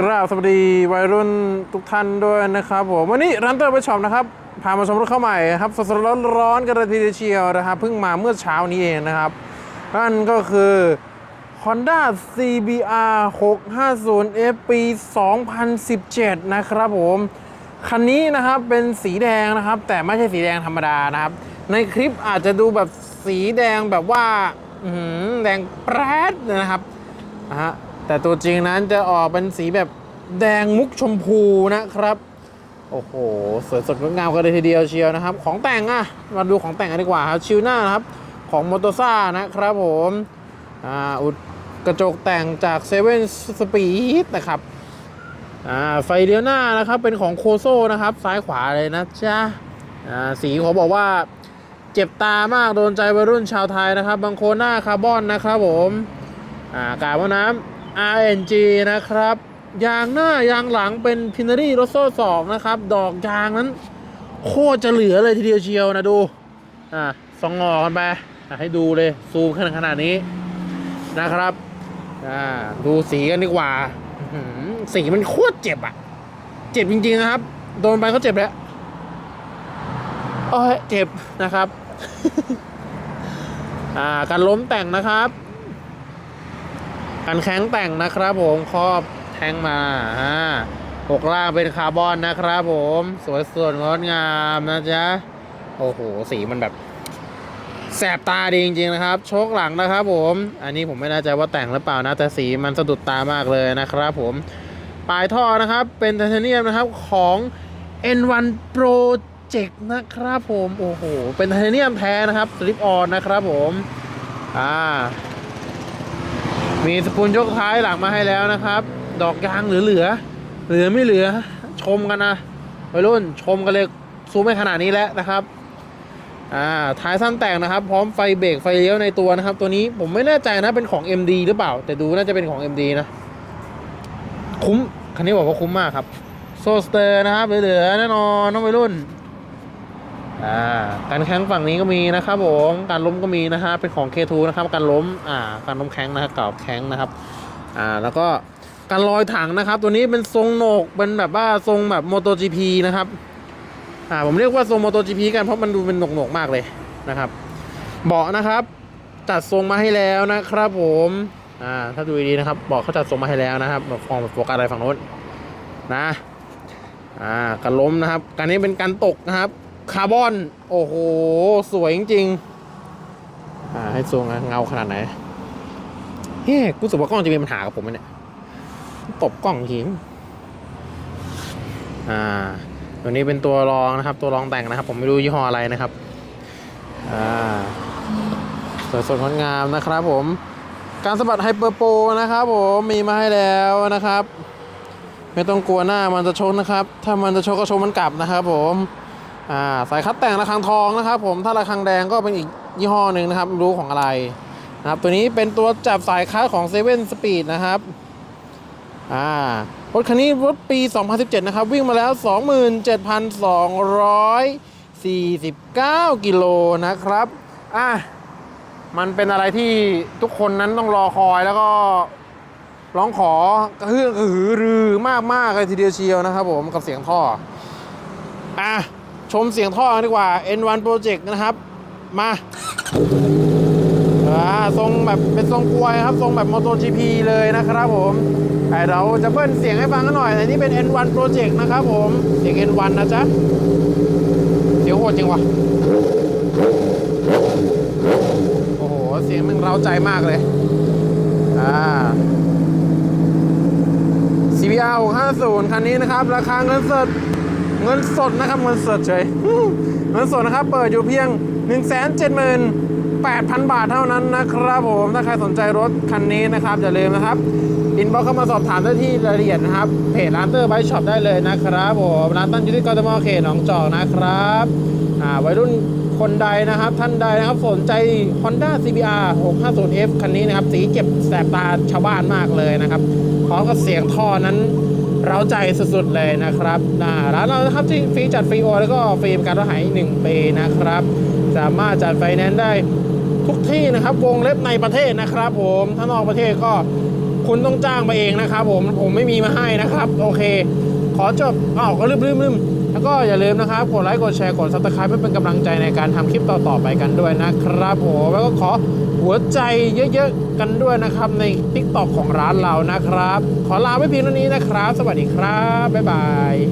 กราบสวัสดีวัยรุ่นทุกท่านด้วยนะครับผมวันนี้ร้านเตอร์ไปช็อปนะครับพามาชมรถเข้าใหม่ครับสดๆร้อนๆกันเลยทีเดียวเชียวนะครับเพิ่งมาเมื่อเช้านี้เองนะครับนั่นก็คือ Honda CBR 650F ปี 2017 นะครับผมคันนี้นะครับเป็นสีแดงนะครับแต่ไม่ใช่สีแดงธรรมดานะครับ ในคลิปอาจจะดูแบบสีแดงแบบว่าแดงแปรดนะครับนะฮะ แต่ตัวจริงนั้นจะออกเป็นสีแบบแดงมุกชมพูนะครับ โอ้โห สวยสดงดงามกันเลยทีเดียวเชียวนะครับ ของแต่งอะมาดูของแต่งกันดีกว่าครับ ชิวหน้านะครับ ของมอเตอร์ซ่านะครับผมอ่าอุดกระจกแต่งจากเซเว่นสปีดนะครับอ่าไฟเลี้ยวหน้านะครับ เป็นของโคโซนะครับ ซ้ายขวาเลยนะจ๊ะอ่าสีเขาบอกว่าเจ็บตามากโดนใจวัยรุ่นชาวไทยนะครับ บางโคนหน้าคาร์บอนนะครับผมอ่ากาบว่าน้ำ RNG นะครับ ยางหน้ายางหลังเป็นพินารีโรโซ่สองนะครับ ดอกยางนั้น โคตรจะเหลือเลยทีเดียวเชียวนะดู อ่าสองงอกันไปให้ดูเลย ซูมขนาดขนาดนี้นะครับ อ่า ดูสีกันดีกว่า สีมันโคตรเจ็บอะเจ็บจริงๆนะครับ โดนไปเขาเจ็บแล้วโอ้ยเจ็บนะครับ อ่า การล้มแต่งนะครับ กันแข้งแต่งนะครับผมครอบแทงมาอ่าหกล่างเป็นคาร์บอนนะครับผม สวยสดงดงามนะจ๊ะ โอ้โห สีมันแบบ แสบตาดีจริงๆนะครับ โชคหลังนะครับผม อันนี้ผมไม่แน่ใจว่าแต่งหรือเปล่านะ แต่สีมันสะดุดตามากเลยนะครับผม ปลายท่อนะครับ เป็นไทเทเนียมนะครับของ N1 Project นะครับผม โอ้โห เป็นไทเทเนียมแท้นะครับสลิปออนนะครับผม อ่า มีสปูนยกท้ายหลังมาให้แล้วนะครับ ดอกยางเหลือเหลือเหลือไม่เหลือ ชมกันนะวัยรุ่นชมกันเลยซูมไม่ขนาดนี้แล้วนะครับอ่าท้ายสั้นแต่งนะครับ พร้อมไฟเบรกไฟเลี้ยวในตัวนะครับ ตัวนี้ผมไม่แน่ใจนะเป็นของ MD หรือเปล่า แต่ดูน่าจะเป็นของ MD นะ คุ้มคันนี้บอกว่าคุ้มมากครับ โซสเตอร์นะครับเหลือๆแน่นอนน้องวัยรุ่น อ่าการแข้งฝั่งนี้ก็มีนะครับผมการล้มก็มีนะฮะเป็นของ K2 นะครับการล้มอ่าการล้มแข้งนะครับเก่าแข้งนะครับอ่าแล้วก็การลอยถังนะครับ ตัวนี้เป็นทรงโหนกเป็นแบบว่าทรงแบบ MotoGP นะครับอ่าผมเรียกว่าทรง MotoGP กันเพราะมันดูเป็นโหนกๆมากเลยนะครับ เบาะนะครับ จัดทรงมาให้แล้วนะครับผมอ่าถ้าดูดีๆนะครับเบาะเขาจัดทรงมาให้แล้วนะครับแบบฟองแบบโฟกัสอะไรฝั่งโน้นนะอ่าการล้มนะครับการนี้เป็นการตกนะครับ คาร์บอน โอ้โห สวยจริงๆอ่าให้ซูมนะเงาขนาดไหนเฮ้ยกูสึกว่ากล้องจะมีปัญหากับผมเนี่ยตบกล้องทีมอ่าตัวนี้เป็นตัวรองนะครับ ตัวรองแต่งนะครับ ผมไม่รู้ยี่ห้ออะไรนะครับ อ่าสวยสดงดงามนะครับผม การสะบัดไฮเปอร์โปรนะครับผมมีมาให้แล้วนะครับ ไม่ต้องกลัวหน้ามันจะชนนะครับ ถ้ามันจะชนก็ชนมันกลับนะครับผม อ่าสายคัดแต่งระฆังทองนะครับผมถ้าระฆังแดงก็เป็นอีกยี่ห้อหนึ่งนะครับรู้ของอะไรนะครับตัวนี้เป็นตัวจับสายคัดของ7 Speed นะครับอ่ารถคันนี้รถปี 2017 นะครับ วิ่งมาแล้ว 27,249 กิโลนะครับอะมันเป็นอะไรที่ทุกคนนั้นต้องรอคอยแล้วก็ร้องขอกระเฮือกกระหือรือมากมากๆเลยทีเดียวเชียวนะครับผมกับเสียงท่ออะ ชมเสียงท่อกันดีกว่า N1 Project นะครับมาอ่าทรงแบบเป็นทรงกลวยครับ ทรงแบบ MotoGP เลยนะครับผมไอเราจะเบิ้ลเสียงให้ฟังกันหน่อยอันนี้เป็น N1 Project นะครับผมเสียง N1 นะจ๊ะ เสียงโหดจริงวะโอ้โห เสียงมันเร้าใจมากเลย อ่า CBR 650 คันนี้นะครับ ราคาเงินสด เงินสดนะครับเงินสดเฉยเงินสดนะครับ เปิดอยู่เพียง 178,000 บาทเท่านั้นนะครับผมถ้าใครสนใจรถคันนี้นะครับ อย่าลืมนะครับอินบ็อกเข้ามาสอบถามได้ที่รายละเอียดนะครับเพจร้านเตอร์ไบช็อปได้เลยนะครับผมร้านตั้งอยู่ที่กทมเขตหนองจอกนะครับอ่าวัยรุ่นคนใดนะครับ ท่านใดนะครับสนใจ Honda CBR 650F คันนี้นะครับ สีเก็บแสบตาชาวบ้านมากเลยนะครับพร้อมกับเสียงท่อนั้น เร้าใจสุดๆเลยนะครับนะร้านเรานะครับที่ฟรีจัดฟรีโอแล้วก็ฟรีประการรถหายหนึ่งปีนะครับ สามารถจัดไฟแนนซ์ได้ทุกที่นะครับ วงเล็บในประเทศนะครับ ผมถ้านอกประเทศก็คุณต้องจ้างมาเองนะครับ ผมผมไม่มีมาให้นะครับ โอเค ขอจบอ้าวก็ลืมลืมลืม แล้วก็อย่าลืมนะครับ กดไลค์ กดแชร์ กดซับสไครป์เพื่อเป็นกำลังใจในการทำคลิปต่อๆไปกันด้วยนะครับผมแล้วก็ขอหัวใจเยอะๆกันด้วยนะครับ ใน t ิ k t o k ของร้านเรานะครับ ขอลาไว้เพียงเท่านี้นะครับ สวัสดีครับ บ๊ายบาย